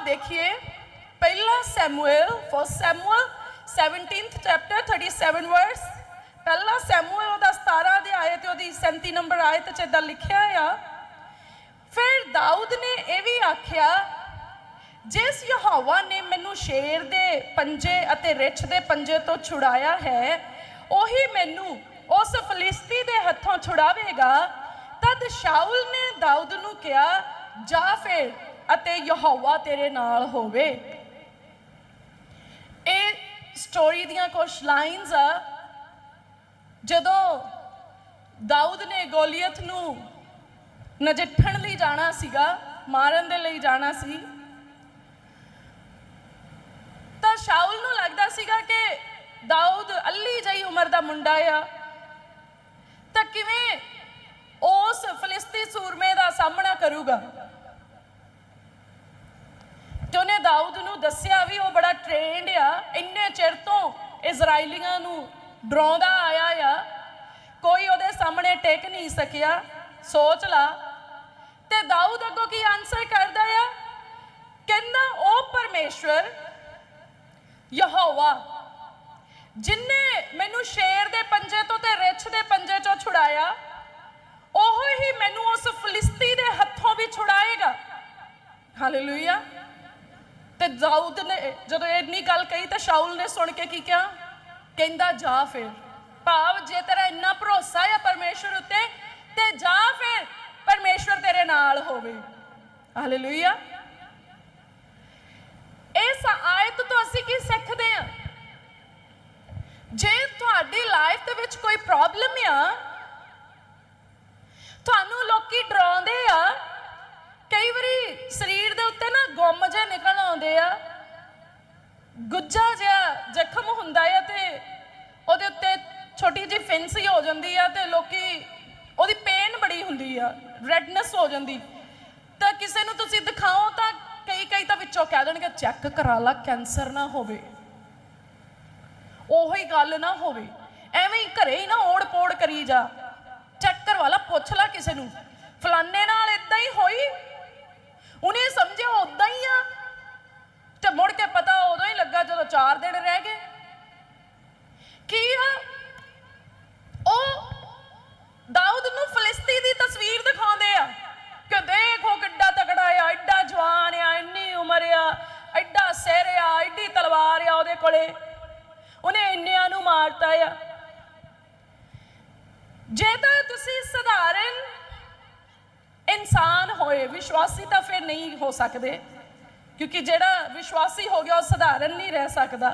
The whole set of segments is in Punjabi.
ਆਪਾਂ ਦੇਖੀਏ ਪਹਿਲਾ Samuel first Samuel 17th chapter 37 verse ਪਹਿਲਾ ਸੈਮੂਅਲ ਉਹਦਾ 17 ਅਧਿਆਇ ਤੇ ਉਹਦੀ 37 ਨੰਬਰ ਆਇਤ ਚ ਇਦਾਂ ਲਿਖਿਆ ਆ ਫਿਰ ਦਾਊਦ ਨੇ ਇਹ ਵੀ ਆਖਿਆ ਜਿਸ ਯਹੋਵਾ ਨੇ ਮੈਨੂੰ ਸ਼ੇਰ ਦੇ ਪੰਜੇ ਅਤੇ ਰਿੱਛ ਦੇ ਪੰਜੇ ਤੋਂ ਛੁਡਾਇਆ ਹੈ ਉਹੀ ਮੈਨੂੰ ਉਸ ਫਲਿਸਤੀ ਦੇ ਹੱਥੋਂ ਛੁਡਾਵੇਗਾ ਤਦ ਸ਼ਾਉਲ ਨੇ ਦਾਊਦ ਨੂੰ ਕਿਹਾ ਜਾ ਫਿਰ ਅਤੇ ਯਹੋਵਾ ਤੇਰੇ ਨਾਲ ਹੋਵੇ। ਇਹ ਸਟੋਰੀ ਦੀਆਂ ਕੁਝ ਲਾਈਨਸ ਆ। ਜਦੋਂ ਦਾਊਦ ਨੇ ਗੋਲੀਅਤ ਨੂੰ ਨਜਿੱਠਣ ਲਈ ਜਾਣਾ ਸੀਗਾ, ਮਾਰਨ ਦੇ ਲਈ ਜਾਣਾ ਸੀ, ਤਾਂ ਸ਼ਾਉਲ ਨੂੰ ਲੱਗਦਾ ਸੀਗਾ ਕਿ ਦਾਊਦ ਅੱਲੀ ਜਈ ਉਮਰ ਦਾ ਮੁੰਡਾ ਆ। ਤਾਂ ਕਿਵੇਂ ਉਸ ਫਲਿਸਤੀ ਸੂਰਮੇ ਦਾ ਸਾਹਮਣਾ ਕਰੂਗਾ? ਤੇ ਉਹਨੇ ਦਾਊਦ ਨੂੰ ਦੱਸਿਆ ਵੀ ਉਹ ਬੜਾ ਟ੍ਰੇਨਡ ਆ, ਇੰਨੇ ਚਿਰ ਤੋਂ ਇਜ਼ਰਾਈਲੀਆਂ ਨੂੰ ਡਰਾਉਂਦਾ ਆਇਆ ਆ। ਕੋਈ ਉਹਦੇ ਸਾਹਮਣੇ ਟਿਕ ਨਹੀਂ ਸਕਿਆ, ਸੋਚ ਲਾ। ਤੇ ਦਾਊਦ ਅੱਗੋਂ ਕੀ ਆਨਸਰ ਕਰਦਾ ਆ? ਕਹਿੰਦਾ ਉਹ ਪਰਮੇਸ਼ਵਰ, ਯਹੋਵਾ ਜਿਨਨੇ ਮੈਨੂੰ ਸ਼ੇਰ ਦੇ ਪੰਜੇ ਤੋਂ ਤੇ ਰਿੱਛ ਦੇ ਪੰਜੇ ਚੋਂ ਛੁਡਾਇਆ, ਉਹ ਹੀ ਮੈਨੂੰ ਉਸ ਫਲਿਸਤੀ ਦੇ ਹੱਥੋਂ ਵੀ ਛੁਡਾਏਗਾ। ਹਾਲੇਲੂਇਆ ਤੇ ਦਾਊਦ ਨੇ, ਜਦੋਂ ਇੰਨੀ ਗੱਲ ਕਹੀ ਤਾਂ ਸ਼ਾਉਲ ਨੇ ਸੁਣ ਕੇ ਕੀ ਕਿਹਾ? ਕਹਿੰਦਾ, ਜਾ ਫਿਰ। ਭਾਵ ਜੇ ਤੇਰਾ ਇੰਨਾ ਭਰੋਸਾ ਹੈ ਪਰਮੇਸ਼ਵਰ ਉੱਤੇ, ਤੇ ਜਾ ਫਿਰ। ਪਰਮੇਸ਼ਵਰ ਤੇਰੇ ਨਾਲ ਹੋਵੇ। ਹਾਲੇਲੂਇਆ ਇਸ ਆਇਤ ਤੋਂ ਅਸੀਂ ਕੀ ਸਿੱਖਦੇ ਹਾਂ ਜੇ ਤੁਹਾਡੀ ਲਾਈਫ ਦੇ ਵਿੱਚ ਕੋਈ ਪ੍ਰੋਬਲਮ ਆ, ਤੁਹਾਨੂੰ ਲੋਕੀ ਡਰਾਉਂਦੇ ਆ ਕਈ ਵਾਰੀ ਸਰੀਰ ਦੇ ਉੱਤੇ ਨਾ ਗੁੰਮ ਜਿਹੇ ਨਿਕਲ ਆਉਂਦੇ ਆ। ਗੁੱਜਾ ਜਿਹਾ ਜ਼ਖਮ ਹੁੰਦਾ ਆ ਤੇ ਉਹਦੇ ਉੱਤੇ ਛੋਟੀ ਜਿਹੀ ਫਿੰਸੀ ਹੋ ਜਾਂਦੀ ਆ ਤੇ ਲੋਕੀ ਉਹਦੀ ਪੇਨ ਬੜੀ ਹੁੰਦੀ ਆ ਰੈਡਨੈਸ ਹੋ ਜਾਂਦੀ। ਤਾਂ ਕਿਸੇ ਨੂੰ ਤੁਸੀਂ ਦਿਖਾਓ ਤਾਂ ਕਈ ਕਈ ਤਾਂ ਵਿੱਚੋਂ ਕਹਿ ਦੇਣਗੇ, ਚੈੱਕ ਕਰਾ ਲਾ, ਕੈਂਸਰ ਨਾ ਹੋਵੇ। ਉਹੀ ਗੱਲ ਨਾ ਹੋਵੇ। ਐਵੇਂ ਹੀ ਘਰੇ ਹੀ ਨਾ ਓੜ ਪੋੜ ਕਰੀ ਜਾ। ਚੈੱਕ ਕਰਵਾ ਲਾ, ਪੁੱਛ ਲਾ ਕਿਸੇ ਨੂੰ। ਫਲਾਨੇ ਨਾਲ ਇਦਾਂ ਹੀ ਹੋਈ? ਉਹਨੇ ਸਮਝਿਆ ਉਦਾਂ ਹੀ ਆ ਤੇ ਮੁੜ ਕੇ ਪਤਾ ਉਦੋਂ ਹੀ ਲੱਗਾ ਜਦੋਂ 4 ਦਿਨ ਰਹਿ ਗਏ ਕੀ ਆ ਉਹ ਦਾਊਦ ਨੂੰ ਫਲਿਸਤੀ ਦੀ ਤਸਵੀਰ ਦਿਖਾਉਂਦੇ ਆ ਕਿ ਦੇਖੋ ਕਿੱਡਾ ਤਕੜਾ ਆ ਐਡਾ ਜਵਾਨ ਆ ਇੰਨੀ ਉਮਰ ਆ ਐਡਾ ਸਿਰ ਆ ਐਡੀ ਤਲਵਾਰ ਆ ਉਹਦੇ ਕੋਲੇ ਉਹਨੇ ਇੰਨਿਆਂ ਨੂੰ ਮਾਰਤਾ ਆ ਜੇ ਤਾਂ ਤੁਸੀਂ ਸਧਾਰਨ ਇਨਸਾਨ ਹੋਏ ਵਿਸ਼ਵਾਸੀ ਤਾਂ ਫਿਰ ਨਹੀਂ ਹੋ ਸਕਦੇ, ਕਿਉਂਕਿ ਜਿਹੜਾ ਵਿਸ਼ਵਾਸੀ ਹੋ ਗਿਆ ਉਹ ਸਧਾਰਨ ਨਹੀਂ ਰਹਿ ਸਕਦਾ।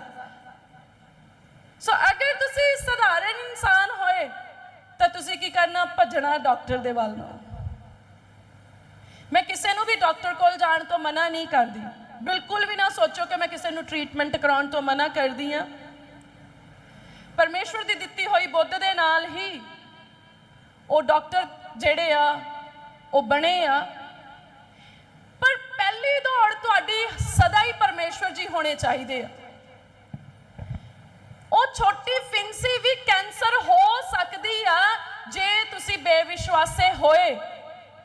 ਸੋ ਅਗਰ ਤੁਸੀਂ ਸਧਾਰਨ ਇਨਸਾਨ ਹੋਏ, ਤਾਂ ਤੁਸੀਂ ਕੀ ਕਰਨਾ? ਭੱਜਣਾ ਡਾਕਟਰ ਦੇ ਵੱਲ ਨੂੰ। ਮੈਂ ਕਿਸੇ ਨੂੰ ਵੀ ਡਾਕਟਰ ਕੋਲ ਜਾਣ ਤੋਂ ਮਨਾ ਨਹੀਂ ਕਰਦੀ। ਬਿਲਕੁਲ ਵੀ ਨਾ ਸੋਚੋ ਕਿ ਮੈਂ ਕਿਸੇ ਨੂੰ ਟ੍ਰੀਟਮੈਂਟ ਕਰਾਉਣ ਤੋਂ ਮਨਾ ਕਰਦੀ ਆ ਪਰਮੇਸ਼ਵਰ ਦੀ ਦਿੱਤੀ ਹੋਈ ਬੁੱਧ ਦੇ ਨਾਲ ਹੀ ਉਹ ਡਾਕਟਰ ਜਿਹੜੇ ਆ, ਉਹ ਬਣੇ ਆ। ਤੁਹਾਡੀ ਸਦਾ ਹੀ ਪਰਮੇਸ਼ਵਰ ਜੀ ਹੋਣੇ ਚਾਹੀਦੇ ਆ। ਉਹ ਛੋਟੀ ਫਿੰਸੀ ਵੀ ਕੈਂਸਰ ਹੋ ਸਕਦੀ ਆ ਜੇ ਤੁਸੀਂ ਬੇਵਿਸ਼ਵਾਸੇ ਹੋਏ।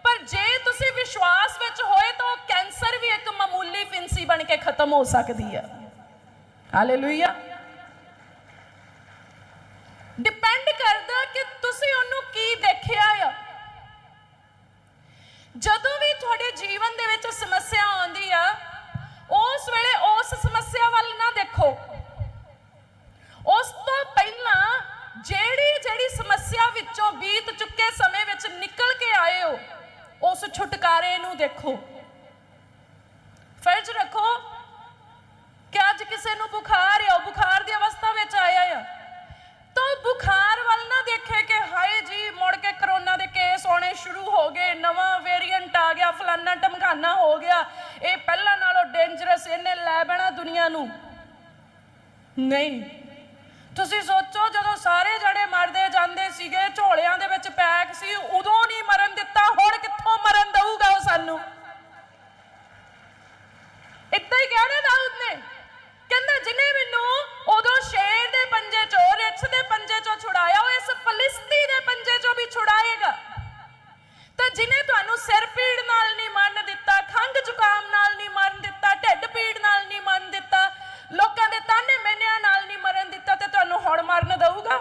ਪਰ ਜੇ ਤੁਸੀਂ ਵਿਸ਼ਵਾਸ ਵਿੱਚ ਹੋਏ ਤਾਂ ਉਹ ਕੈਂਸਰ ਵੀ ਇੱਕ ਮਾਮੂਲੀ ਫਿੰਸੀ ਬਣ ਕੇ ਖਤਮ ਹੋ ਸਕਦੀ ਆ। ਹਾਲੇਲੂਇਆ ਡਿਪੈਂਡ ਕਰਦਾ ਕਿ ਤੁਸੀਂ ਉਹਨੂੰ ਕੀ ਦੇਖਿਆ ਆ ਜਦੋਂ ਵੀ ਤੁਹਾਡੇ ਜੀਵਨ ਦੇ ਵਿੱਚ ਸਮੱਸਿਆ ਆਉਂਦੀ ਆ, ਉਸ ਵੇਲੇ ਉਸ ਸਮੱਸਿਆ ਵੱਲ ਨਾ ਦੇਖੋ। ਉਸ ਤੋਂ ਪਹਿਲਾਂ ਜਿਹੜੀ ਜਿਹੜੀ ਸਮੱਸਿਆ ਵਿੱਚੋਂ ਬੀਤ ਚੁੱਕੇ ਸਮੇਂ ਵਿੱਚ ਨਿਕਲ ਕੇ ਆਏ ਹੋ, ਉਸ ਛੁਟਕਾਰੇ ਨੂੰ ਦੇਖੋ। ਫਰਜ਼ ਰੱਖੋ ਕਿ ਅੱਜ ਕਿਸੇ ਨੂੰ ਬੁਖਾਰ ਹੈ ਉਹ ਬੁਖਾਰ ਸ਼ੁਰੂ ਹੋ ਗਏ, ਨਵਾਂ ਵੇਰੀਐਂਟ ਆ ਗਿਆ, ਫਲਾਨਾ ਟਮਕਾਨਾ ਹੋ ਗਿਆ। ਇਹ ਪਹਿਲਾਂ ਨਾਲੋਂ ਡੇਂਜਰਸ ਇਹਨੇ ਲੈ ਬਣਾ ਦੁਨੀਆ ਨੂੰ। ਨਹੀਂ। ਤੁਸੀਂ ਸੋਚੋ, ਜਦੋਂ ਸਾਰੇ ਜਣੇ ਮਰਦੇ ਜਾਂਦੇ ਸੀਗੇ, ਝੋਲਿਆਂ ਦੇ ਵਿੱਚ ਪੈਕ ਸੀ, ਉਦੋਂ ਨਹੀਂ ਮਰਨ ਦਿੱਤਾ, ਹੁਣ ਕਿੱਥੋਂ ਮਰਨ ਦਊਗਾ ਉਹ ਸਾਨੂੰ? ਇੱਦਾਂ ਹੀ ਕਹਿਣਾ ਦਾਊਦ ਨੇ ਕਹਿੰਦਾ ਜਿਨੇ ਮੈਨੂੰ ਉਦੋਂ ਸ਼ੇਰ ਦੇ ਪੰਜੇ ਚੋਂ, ਰਿੱਛ ਦੇ ਪੰਜੇ ਚੋਂ ਛੁਡਾਇਆ, ਉਹ ਇਸ ਫਲਿਸਤੀ ਦੇ ਪੰਜੇ ਚੋਂ ਵੀ ਛੁਡਾਏਗਾ। ਜਿਨੇ ਤੁਹਾਨੂੰ ਸਿਰ ਪੀੜ ਨਾਲ ਨਹੀਂ ਮਰਨ ਦਿੱਤਾ ਖੰਗ ਜ਼ੁਕਾਮ ਨਾਲ ਨਹੀਂ ਮੰਨ ਦਿੱਤਾ, ਢਿੱਡ ਪੀੜ ਨਾਲ ਨਹੀਂ ਮੰਨ ਦਿੱਤਾ, ਲੋਕਾਂ ਦੇ ਤਾਨੇ ਮੈਨਿਆਂ ਨਾਲ ਨਹੀਂ ਮਰਨ ਦਿੱਤਾ ਤੇ ਤੁਹਾਨੂੰ ਹੁਣ ਮਰਨ ਦਊਗਾ?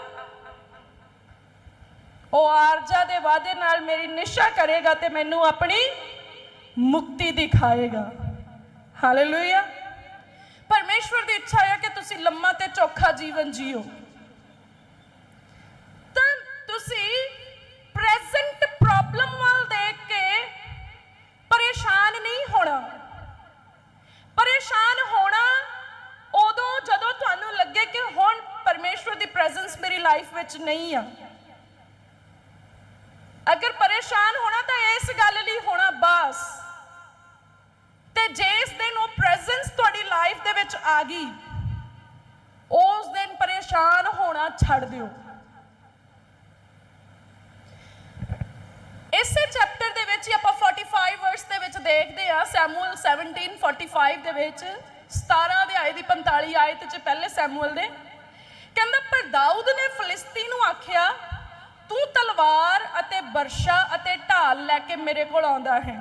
ਉਹ ਆਰਜਾ ਦੇ ਵਾਅਦੇ ਨਾਲ ਮੇਰੀ ਨਿਸ਼ਾ ਕਰੇਗਾ ਤੇ ਮੈਨੂੰ ਆਪਣੀ ਮੁਕਤੀ ਦਿਖਾਏਗਾ। ਹਾਲੇਲੂਇਆ ਪਰਮੇਸ਼ਵਰ ਦੀ ਇੱਛਾ ਹੈ ਕਿ ਤੁਸੀਂ ਲੰਮਾ ਤੇ ਚੋਖਾ ਜੀਵਨ ਜੀਓ। ਇਸੇ ਚੈਪਟਰ ਦੇ ਵਿੱਚ ਹੀ ਆਪਾਂ 45 ਵਰਸ ਦੇ ਵਿੱਚ ਦੇਖਦੇ ਆ ਸੈਮੂਅਲ 17:45 ਦੇ ਵਿੱਚ 17 ਅਧਿਆਏ ਦੀ 45 ਆਇਤ ਚ ਪਹਿਲੇ ਸੈਮੂਅਲ ਦੇ ਕਹਿੰਦਾ, ਪਰ ਦਾਊਦ ਨੇ ਫਲਿਸਤੀ ਨੂੰ ਆਖਿਆ, ਤੂੰ ਤਲਵਾਰ ਅਤੇ ਬਰਸ਼ਾ ਅਤੇ ਢਾਲ ਲੈ ਕੇ ਮੇਰੇ ਕੋਲ ਆਉਂਦਾ ਹੈ।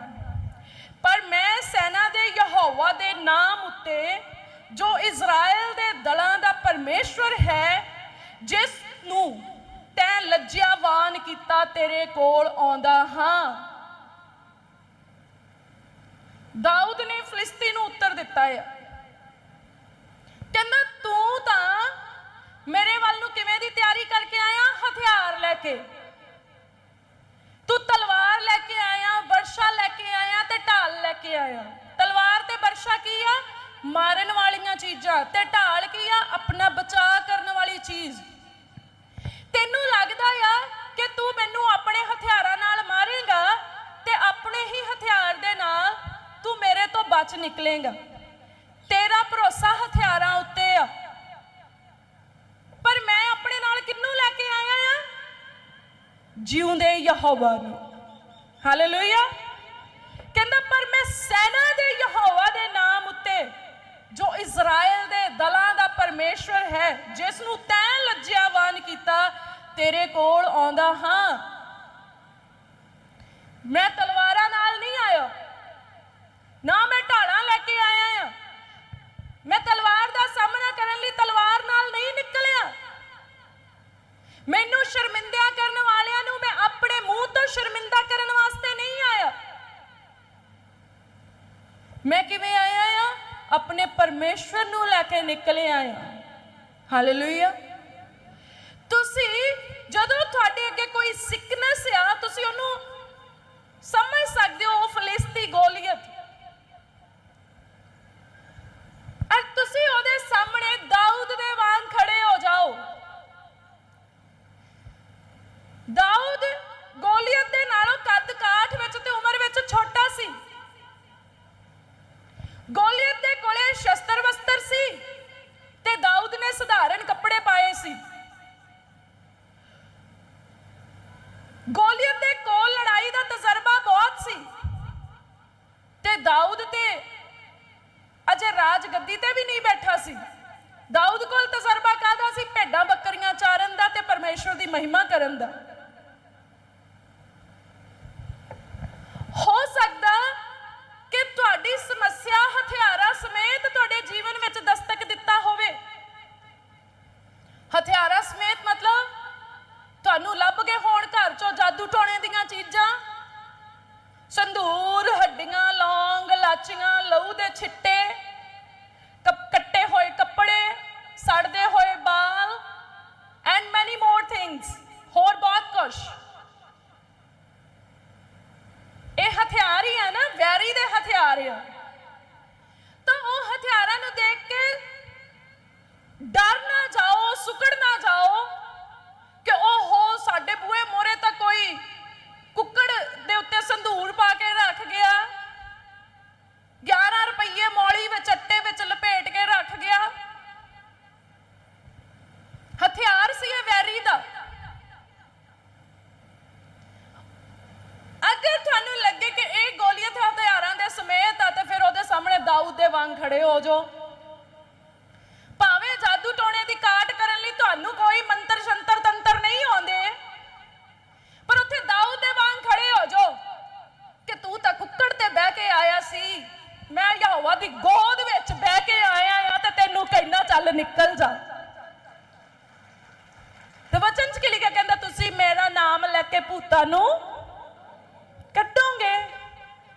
ਪਰ ਮੈਂ ਸੈਨਾ ਦੇ ਯਹੋਵਾ ਦੇ ਨਾਮ ਉੱਤੇ, ਜੋ ਇਜ਼ਰਾਈਲ ਦੇ ਦਲਾਂ ਦਾ ਪਰਮੇਸ਼ਵਰ ਹੈ, ਜਿਸ ਨੂੰ ਤੈਂ ਲੱਜਿਆਵਾਨ ਕੀਤਾ ਤੇਰੇ ਕੋਲ ਆਉਂਦਾ ਹਾਂ। ਦਾਊਦ ਨੇ ਫਲਿਸਤੀ ਨੂੰ ਉੱਤਰ ਦਿੱਤਾ ਹੈ ਕਹਿੰਦਾ, ਤੂੰ ਤਾਂ ਮੇਰੇ ਵੱਲ ਨੂੰ ਕਿਵੇਂ ਦੀ ਤਿਆਰੀ ਕਰਕੇ ਆਇਆ? ਹਥਿਆਰ ਲੈ ਕੇ। ਤੂੰ ਤਲਵਾਰ ਲੈ ਕੇ ਆਇਆ ਵਰਸ਼ਾ ਲੈ ਕੇ ਆਇਆ ਤੇ ਢਾਲ ਲੈ ਕੇ ਆਇਆ। ਤਲਵਾਰ ਤੇ ਵਰਸ਼ਾ ਕੀ ਆ? ਮਾਰਨ ਵਾਲੀਆਂ ਚੀਜ਼ਾਂ ਤੇ ਢਾਲ ਕੀ ਆ? ਆਪਣਾ ਬਚਾਅ ਕਰਨ ਵਾਲੀ ਚੀਜ਼। ਤੈਨੂੰ ਲੱਗਦਾ ਆ ਕਿ ਤੂੰ ਮੈਨੂੰ ਆਪਣੇ ਹਥਿਆਰਾਂ ਨਾਲ ਮਾਰੇਗਾ ਤੇ ਆਪਣੇ ਹੀ ਹਥਿਆਰ ਦੇ ਨਾਲ ਤੂੰ ਮੇਰੇ ਤੋਂ ਬਚ ਨਿਕਲੇਗਾ। ਤੇਰਾ ਭਰੋਸਾ ਹਥਿਆਰਾਂ ਉੱਤੇ ਆ। ਪਰ ਮੈਂ ਆਪਣੇ ਨਾਲ ਕਿੰਨੂੰ ਲੈ ਕੇ ਆਇਆ ਆ? ਜਿਉਂਦੇ ਯਹੋਵਾ ਨੂੰ। ਹਾਲੇਲੂਇਆ ਕਹਿੰਦਾ, ਪਰ ਮੈਂ ਸੈਨਾ ਦੇ ਯਹੋਵਾ ਦੇ ਨਾਮ ਉੱਤੇ, ਜੋ ਇਜ਼ਰਾਈਲ ਦੇ ਦਲਾਂ ਦਾ ਪਰਮੇਸ਼ਵਰ ਹੈ ਜਿਸ ਨੂੰ ਤੈਂ ਲੱਜਿਆਵਾਨ ਕੀਤਾ ਤੇਰੇ ਕੋਲ ਆਉਂਦਾ ਹਾਂ। ਮੈਂ ਤਲਵਾਰਾਂ ਨਾਲ ਨਹੀਂ ਆਇਆ। ਨਾ ਮੈਂ ਢਾਲਾਂ ਲੈ ਕੇ ਆਇਆ ਆ। ਮੈਂ ਤਲਵਾਰ ਦਾ ਸਾਹਮਣਾ ਕਰਨ ਲਈ ਤਲਵਾਰ ਨਾਲ ਨਹੀਂ ਨਿਕਲਿਆ। ਮੈਨੂੰ ਸ਼ਰਮਿੰਦਿਆ ਕਰਨ ਵਾਲਿਆਂ ਨੂੰ ਮੈਂ ਆਪਣੇ ਮੂੰਹ ਤੋਂ ਸ਼ਰਮਿੰਦਾ ਕਰਨ ਵਾਸਤੇ ਨਹੀਂ ਆਇਆ। ਮੈਂ ਕਿਵੇਂ ਆਇਆ ਆ? ਆਪਣੇ ਪਰਮੇਸ਼ਵਰ ਨੂੰ ਲੈ ਕੇ ਨਿਕਲਿਆ ਆ ਹਾਲੇਲੂਇਆ ਤੁਸੀਂ ਜਦੋਂ ਤੁਹਾਡੇ ਅੱਗੇ ਕੋਈ ਸਿਕਨੈਸ ਆ ਤੁਸੀਂ ਉਹਨੂੰ ਸਮਝ ਸਕਦੇ ਹੋ ਉਹ ਫਲਿਸਤੀ ਗੋਲੀਅਤ ਔਰ ਤੁਸੀਂ ਉਹਦੇ ਸਾਹਮਣੇ ਦਾਊਦ ਦੇ ਵਾਂਗ ਖੜੇ ਹੋ ਜਾਓ ਦਾਊਦ ਗੋਲੀਅਤ ਦੇ ਨਾਲੋਂ ਕੱਦ ਕਾਠ ਵਿੱਚ ਤੇ ਉਮਰ ਵਿੱਚ ਛੋਟਾ ਸੀ ਗੋਲੀਅਤ ਦੇ ਕੋਲੇ ਸ਼ਸਤਰ ਵਸਤਰ ਸੀ ਤੇ ਦਾਊਦ ਨੇ ਸਧਾਰਨ ਕੱਪੜੇ ਪਾਏ ਸੀ ਗੋਲੀਅਤ ਦੇ ਕੋਲ ਲੜਾਈ ਦਾ ਤਜਰਬਾ ਬਹੁਤ ਸੀ। ਤੇ ਦਾਊਦ ਤੇ ਅਜੇ ਰਾਜ ਗੱਦੀ ਤੇ ਵੀ ਨਹੀਂ ਬੈਠਾ ਸੀ। ਦਾਊਦ ਕੋਲ ਤਜਰਬਾ ਕਾਦਾ ਸੀ? ਭੇਡਾਂ ਬੱਕਰੀਆਂ ਚਾਰਨ ਦਾ ਤੇ ਪਰਮੇਸ਼ਵਰ ਦੀ ਮਹਿਮਾ ਕਰਨ ਦਾ ਹੋ ਸਕਦਾ ਕਿ ਤੁਹਾਡੀ ਸਮੱਸਿਆ ਹਥਿਆਰਾਂ ਸਮੇਤ ਤੁਹਾਡੇ ਜੀਵਨ ਵਿੱਚ ਦਸਤਕ ਦਿੱਤਾ ਹੋਵੇ ਹਥਿਆਰਾਂ ਸਮੇਤ ਮਤਲਬ ਤੁਹਾਨੂੰ ਲੱਭ ਗਏ ਹੋਣ ਘਰ ਚੋਂ ਜਾਦੂ ਟੋਣੇ ਦੀਆਂ ਚੀਜ਼ਾਂ ਸੰਧੂਰ ਹੱਡੀਆਂ ਲੌਂਗ ਲਾਚੀਆਂ ਲਹੂ ਦੇ ਛਿੱਟੇ ਕੱਪ- ਕੱਟੇ ਹੋਏ ਕੱਪੜੇ ਸੜਦੇ ਹੋਏ ਬਾਲ ਐਂਡ ਮੈਨੀ ਮੋਰ ਥਿੰਗਸ ਹੋਰ ਬਹੁਤ ਕੁਝ ਇਹ ਹਥਿਆਰ ਹੀ ਆ ਨਾ ਵੈਰੀ ਦੇ ਹਥਿਆਰ ਆ ਤਾਂ ਉਹ ਹਥਿਆਰਾਂ ਨੂੰ ਦੇਖ ਕੇ ਡਰ ਨਾ ਜਾਓ ਸੁਕੜ ਨਾ ਜਾਓ ਕਿ ਓਹੋ ਸਾਡੇ ਬੂਹੇ ਮੋਰੇ ਤਾਂ ਕੋਈ ਕੁੱਕੜ ਦੇ ਉੱਤੇ ਸੰਧੂਰ ਪਾ ਕੇ ਰੱਖ ਗਿਆ 11 ਰੁਪਏ ਮੌਲੀ ਵਿੱਚ ਅੱਟੇ ਵਿੱਚ ਲਪੇਟ ਕੇ ਰੱਖ ਗਿਆ ਹਥਿਆਰ ਸੀ ਇਹ ਵੈਰੀ ਦਾ ਅਗਰ ਤੁਹਾਨੂੰ ਲੱਗੇ ਕਿ ਇਹ ਗੋਲੀਅਤ ਹਥਿਆਰਾਂ ਦੇ ਸਮੇਤ ਆ ਤੇ ਫਿਰ ਉਹਦੇ ਸਾਹਮਣੇ ਦਾਊਦ ਦੇ ਵਾਂਗ ਖੜੇ ਹੋ ਜਾਓ ਭਾਵੇਂ ਜਾਦੂ ਟੋਣੇ ਦੀ ਕਾਟ ਕਰਨ ਲਈ ਤੁਹਾਨੂੰ ਕੋਈ ਮੰਤਰ ਸ਼ੰਤਰ ਤੰਤਰ ਨਹੀਂ ਆਉਂਦੇ ਪਰ ਉੱਥੇ ਦਾਊਦ ਦੇ ਵਾਂਗ ਖੜੇ ਹੋ ਜਾਓ ਕਿ ਤੂੰ ਤਾਂ ਕੁੱਕੜ ਤੇ ਬਹਿ ਕੇ ਆਇਆ ਸੀ ਮੈਂ ਯਹੋਵਾ ਦੀ ਗੋਦ ਵਿੱਚ ਬਹਿ ਕੇ ਆਇਆ ਆ ਤੇ ਤੈਨੂੰ ਕਹਿਣਾ ਚੱਲ ਨਿਕਲ ਜਾ ਤੇ ਭੂਤਾਂ ਨੂੰ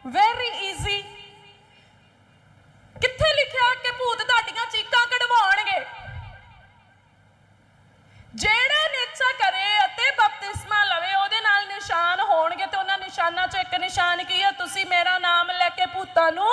ਵੈਰੀ ਈਜ਼ੀ ਕਿੱਥੇ ਲਿਖਿਆ ਕਿ ਭੂਤ ਤੁਹਾਡੀਆਂ ਚੀਕਾਂ ਕਢਵਾਉਣਗੇ? ਜਿਹੜਾ ਨਿਸ਼ਚਾ ਕਰੇ ਅਤੇ ਬਪਤਿਸਮਾ ਲਵੇ, ਉਹਦੇ ਨਾਲ ਨਿਸ਼ਾਨ ਹੋਣਗੇ ਤੇ ਉਹਨਾਂ ਨਿਸ਼ਾਨਾਂ ਚੋਂ ਇੱਕ ਨਿਸ਼ਾਨ ਕੀ ਹੈ? ਤੁਸੀਂ ਮੇਰਾ ਨਾਮ ਲੈ ਕੇ ਭੂਤਾਂ ਨੂੰ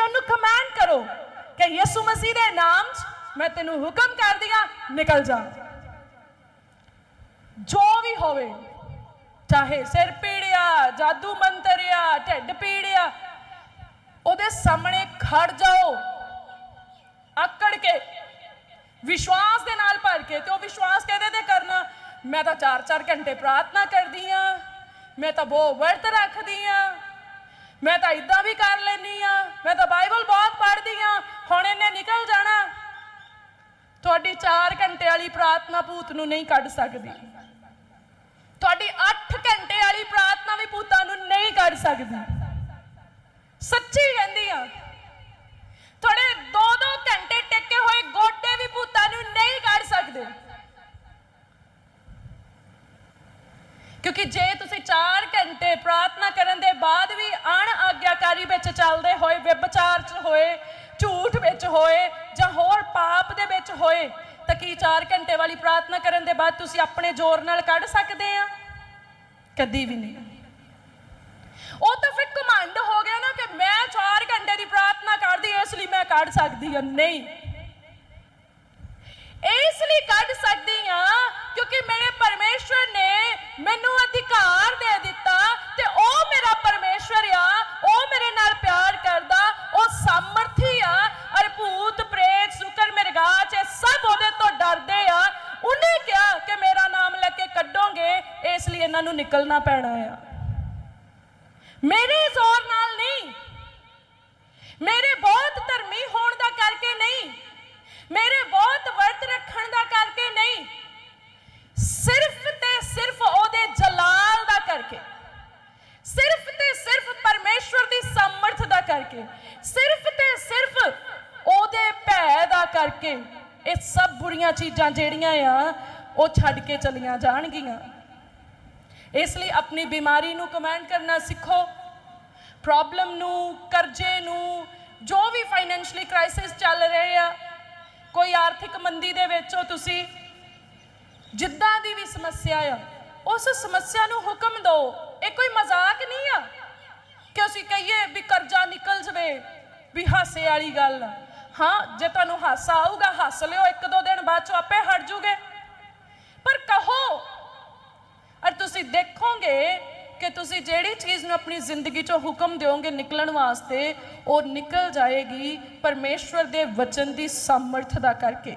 ਤੁਸੀਂ ਉਹਨੂੰ ਕਮਾਂਡ ਕਰੋ ਕਿ ਯਿਸੂ ਮਸੀਹ ਦੇ ਨਾਮ 'ਚ ਮੈਂ ਤੈਨੂੰ ਹੁਕਮ ਕਰਦੀ ਆ ਨਿਕਲ ਜਾ। ਜੋ ਵੀ ਹੋਵੇ, ਚਾਹੇ ਸਿਰ ਪੀੜਿਆ, ਜਾਦੂ ਮੰਤਰਿਆ, ਢਿੱਡ ਪੀੜਿਆ, ਉਹਦੇ ਸਾਹਮਣੇ ਖੜ ਜਾਓ। ਆਕੜ ਕੇ, ਵਿਸ਼ਵਾਸ ਦੇ ਨਾਲ ਭਰ ਕੇ, ਤੇ ਉਹ ਵਿਸ਼ਵਾਸ ਕਿਹਦੇ ਤੇ ਕਰਨਾ? ਮੈਂ ਤਾਂ 4-4 ਘੰਟੇ ਪ੍ਰਾਰਥਨਾ ਕਰਦੀ ਆ, ਮੈਂ ਤਾਂ ਬਹੁਤ ਵਰਤ ਰੱਖਦੀ ਆ। ਮੈਂ ਤਾਂ ਇਦਾਂ ਵੀ ਕਰ ਲੈਨੀ ਆ। ਮੈਂ ਤਾਂ ਬਾਈਬਲ ਬਹੁਤ ਪੜ੍ਹਦੀ ਆ। ਹੁਣ ਇਹਨੇ ਨਿਕਲ ਜਾਣਾ। ਤੁਹਾਡੀ 4 ਘੰਟੇ ਵਾਲੀ ਪ੍ਰਾਰਥਨਾ ਭੂਤ ਨੂੰ ਨਹੀਂ ਕੱਢ ਸਕਦੀ। ਤੁਹਾਡੀ 8 ਘੰਟੇ ਵਾਲੀ ਪ੍ਰਾਰਥਨਾ ਵੀ ਭੂਤਾਂ ਨੂੰ ਨਹੀਂ ਕੱਢ ਸਕਦੀ। ਸੱਚੀ ਕਹਿੰਦੀ ਆ। ਤੁਹਾਡੇ 2-2 ਘੰਟੇ ਟਿੱਕੇ ਹੋਏ ਗੋਡੇ ਵੀ ਭੂਤਾਂ ਨੂੰ ਨਹੀਂ ਕੱਢ ਸਕਦੇ। ਕਿਉਂਕਿ ਜੇ ਤੁਸੀਂ 4 ਘੰਟੇ ਪ੍ਰਾਰਥਨਾ ਕਰਨ ਦੇ ਬਾਅਦ ਵੀ ਅਣ ਆਗਿਆਕਾਰੀ ਵਿੱਚ ਚੱਲਦੇ ਹੋਏ, ਵਿਭਚਾਰ 'ਚ ਹੋਏ, ਝੂਠ ਵਿੱਚ ਹੋਏ ਜਾਂ ਹੋਰ ਪਾਪ ਦੇ ਵਿੱਚ ਹੋਏ, ਤਾਂ ਕੀ 4 ਘੰਟੇ ਵਾਲੀ ਪ੍ਰਾਰਥਨਾ ਕਰਨ ਦੇ ਬਾਅਦ ਤੁਸੀਂ ਆਪਣੇ ਜ਼ੋਰ ਨਾਲ ਕੱਢ ਸਕਦੇ ਆ? ਕਦੀ ਵੀ ਨਹੀਂ। ਉਹ ਤਾਂ ਫਿਰ ਕਮਾਂਡ ਹੋ ਗਿਆ ਨਾ ਕਿ ਮੈਂ 4 ਘੰਟੇ ਦੀ ਪ੍ਰਾਰਥਨਾ ਕਰਦੀ, ਇਸ ਲਈ ਮੈਂ ਕੱਢ ਸਕਦੀ ਹਾਂ। ਨਹੀਂ। ਇਸ ਲਈ ਕੱਢ ਸਕਦੀ ਹਾਂ ਕਿਉਂਕਿ ਮੇਰੇ ਪਰਮੇਸ਼ਵਰ ਨੇ ਮੈਨੂੰ ਅਧਿਕਾਰ ਦੇ ਦਿੱਤਾ ਤੇ ਉਹ ਮੇਰਾ ਪਰਮੇਸ਼ਵਰ ਆ, ਉਹ ਮੇਰੇ ਨਾਲ ਪਿਆਰ ਕਰਦਾ, ਉਹ ਸਮਰਥੀ ਆ ਅਰ ਭੂਤ ਪ੍ਰੇਤ, ਸੁਕਰ, ਮਿਰਗਾਚ, ਇਹ ਸਭ ਉਹਦੇ ਤੋਂ ਡਰਦੇ ਆ। ਉਹਨੇ ਕਿਹਾ ਕਿ ਮੇਰਾ ਨਾਮ ਲੈ ਕੇ ਕੱਢੋਗੇ, ਇਸ ਲਈ ਇਹਨਾਂ ਨੂੰ ਨਿਕਲਣਾ ਪੈਣਾ ਆ। ਮੇਰੇ ਜ਼ੋਰ ਨਾਲ ਨਹੀਂ। ਮੇਰੇ ਬਹੁਤ ਧਰਮੀ ਹੋਣ ਦਾ ਕਰਕੇ ਨਹੀਂ। ਮੇਰੇ ਬਹੁਤ ਵਰਤ ਰੱਖਣ ਦਾ ਕਰਕੇ ਨਹੀਂ। ਸਿਰਫ ਤੇ ਸਿਰਫ ਉਹਦੇ ਜਲਾਲ ਦਾ ਕਰਕੇ। ਸਿਰਫ ਤੇ ਸਿਰਫ ਪਰਮੇਸ਼ਵਰ ਦੀ ਸਮਰਥ ਦਾ ਕਰਕੇ। ਸਿਰਫ ਤੇ ਸਿਰਫ ਉਹਦੇ ਭੈ ਦਾ ਕਰਕੇ। ਇਹ ਸਭ ਬੁਰੀਆਂ ਚੀਜ਼ਾਂ ਜਿਹੜੀਆਂ ਆ, ਉਹ ਛੱਡ ਕੇ ਚਲੀਆਂ ਜਾਣਗੀਆਂ। ਇਸ ਲਈ ਆਪਣੀ ਬਿਮਾਰੀ ਨੂੰ ਕਮੈਂਡ ਕਰਨਾ ਸਿੱਖੋ। ਪ੍ਰੋਬਲਮ ਨੂੰ, ਕਰਜ਼ੇ ਨੂੰ, ਜੋ ਵੀ ਫਾਈਨੈਂਸ਼ੀਅਲੀ ਕ੍ਰਾਈਸਿਸ ਚੱਲ ਰਹੇ ਆ ਕੋਈ ਆਰਥਿਕ ਮੰਦੀ ਦੇ ਵਿੱਚ ਹੋ ਤੁਸੀਂ, ਜਿੱਦਾਂ ਦੀ ਵੀ ਸਮੱਸਿਆ ਆ, ਉਸ ਸਮੱਸਿਆ ਨੂੰ ਹੁਕਮ ਦਿਓ ਇਹ ਕੋਈ ਮਜ਼ਾਕ ਨਹੀਂ ਆ ਕਿ ਅਸੀਂ ਕਹੀਏ ਵੀ ਕਰਜ਼ਾ ਨਿਕਲ ਜਵੇ, ਵੀ ਹਾਸੇ ਵਾਲੀ ਗੱਲ ਆ। ਹਾਂ, ਜੇ ਤੁਹਾਨੂੰ ਹਾਸਾ ਆਊਗਾ, ਹੱਸ ਲਿਓ, ਇੱਕ ਦੋ ਦਿਨ ਬਾਅਦ 'ਚੋਂ ਆਪੇ ਹਟ ਜੂਗੇ ਪਰ ਕਹੋ ਔਰ ਤੁਸੀਂ ਦੇਖੋਗੇ ਕਿ ਤੁਸੀਂ ਜਿਹੜੀ ਚੀਜ਼ ਨੂੰ ਆਪਣੀ ਜ਼ਿੰਦਗੀ ਚੋਂ ਹੁਕਮ ਦਿਓਗੇ ਨਿਕਲਣ ਵਾਸਤੇ, ਉਹ ਨਿਕਲ ਜਾਏਗੀ ਪਰਮੇਸ਼ਵਰ ਦੇ ਵਚਨ ਦੀ ਸਮਰਥ ਦਾ ਕਰਕੇ।